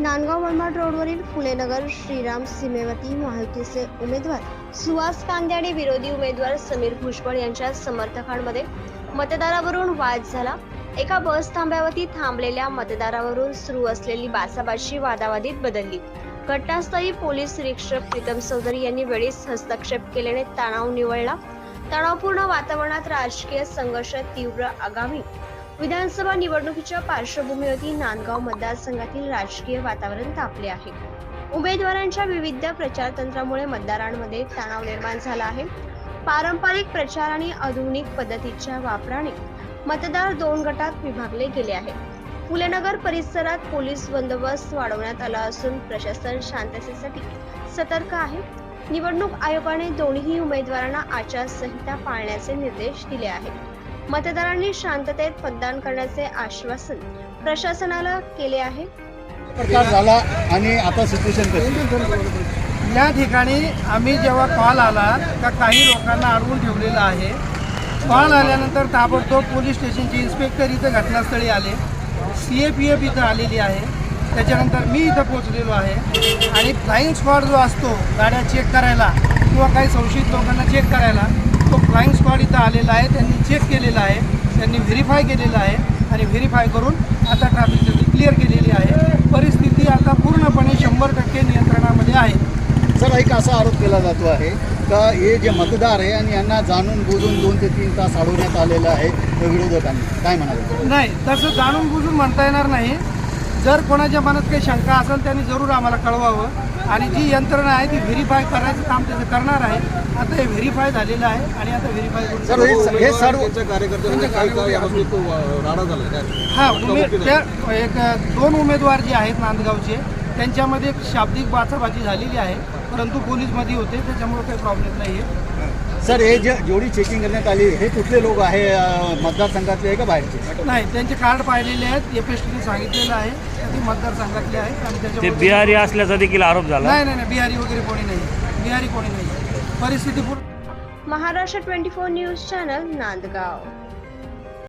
नांदगाव मनमाड रोडवरील फुलेनगर श्रीराम सीमेवरती महायुतीचे उमेदवार सुहास कांदे आणि विरोधी उमेदवार समीर भुजबळ यांच्या समर्थकांमध्ये मतदारावरून वाद झाला. एका बस थांब्यावरती थांबलेल्या मतदारावरून सुरू असलेली बासाबाशी वादावादीत बदलली. घटनास्थळी पोलीस निरीक्षक प्रीतम चौधरी यांनी वेळीच हस्तक्षेप केल्याने तणाव निवळला. तणावपूर्ण वातावरणात राजकीय संघर्ष तीव्र आगामी विधानसभा निवडणुकीच्या पार्श्वभूमीवरती नांदगाव मतदारसंघातील राजकीय वातावरण तापले आहे. उमेदवारांच्या विविध प्रचार तंत्रामुळे मतदारांमध्ये तणाव निर्माण झाला आहे. पारंपरिक प्रचार आणि आधुनिक पद्धतीच्या वापराने मतदार दोन गटात विभागले गेले आहे फुलेनगर परिसरात पोलीस बंदोबस्त वाढवण्यात आला असून प्रशासन शांततेसाठी सतर्क आहे. निवडणूक आयोगाने दोन्ही उमेदवारांना आचारसंहिता पाळण्याचे निर्देश दिले आहेत. मतदारांनी शांततेत मतदान करण्याचे आश्वासन प्रशासनाला केले आहे. प्रकार झाला आणि आता सिच्युएशन कशी? या ठिकाणी आम्ही जेव्हा कॉल आला का काही लोकांना अडवून ठेवलेलं आहे. कॉल आल्यानंतर ताबडतोब पोलीस स्टेशनचे इन्स्पेक्टर इथं घटनास्थळी आले. सी ए पी एफ इथं आलेली आहे. त्याच्यानंतर मी इथं पोचलेलो आहे. आणि फ्लाईंग स्क्वॉड जो असतो गाड्या चेक करायला किंवा काही संशयित लोकांना चेक करायला तो फ्लाईंग स्क्वॉड इथं आलेला आहे. त्यांनी चेक केलेला आहे. त्यांनी व्हेरीफाय केलेलं आहे. आणि व्हेरीफाय करून आता ट्रॅफिक सिग्नल क्लिअर केलेली आहे. परिस्थिती आता पूर्णपणे शंभर टक्के नियंत्रणामध्ये आहे. सर एक असा आरोप केला जातो आहे का हे जे मतदार आहे आणि यांना जाणून बुजून दोन ते तीन तास अडवण्यात आलेलं आहे विरोधकांनी? काय म्हणाले? नाही तसं जाणून बुजून म्हणता येणार नाही. जर कोणाच्या मनात काही शंका असेल त्यांनी जरूर आम्हाला कळवावं. आणि जी यंत्रणा आहे ती व्हेरीफाय करायचं काम त्याचं करणार आहे. आता हे व्हेरीफाय झालेलं आहे आणि आता व्हेरीफाय हे सर्व हां उमे त्या एक दोन उमेदवार जे आहेत नांदगावचे त्यांच्यामध्ये एक शाब्दिक बाचाबाची झालेली आहे. परंतु पोलीसमध्ये होते त्याच्यामुळे काही प्रॉब्लेम नाही आहे सर हे जे जेवढी चेकिंग करण्यात आली हे कुठले लोक आहे मतदारसंघातले आहे का बाहेरचे? नाही त्यांचे कार्ड पाहिलेले आहेत एफ एस टीने सांगितलेलं आहे ते मतदारसंघातले आहेत आणि ते त्याच्यामुळे बिहारी असल्याचा देखील आरोप झाला. नाही नाही नाही बिहारी वगैरे कोणी नाही बिहारी कोणी नाही. परिस्थिती पूर्ण Maharashtra twenty four news channel Nandgaon.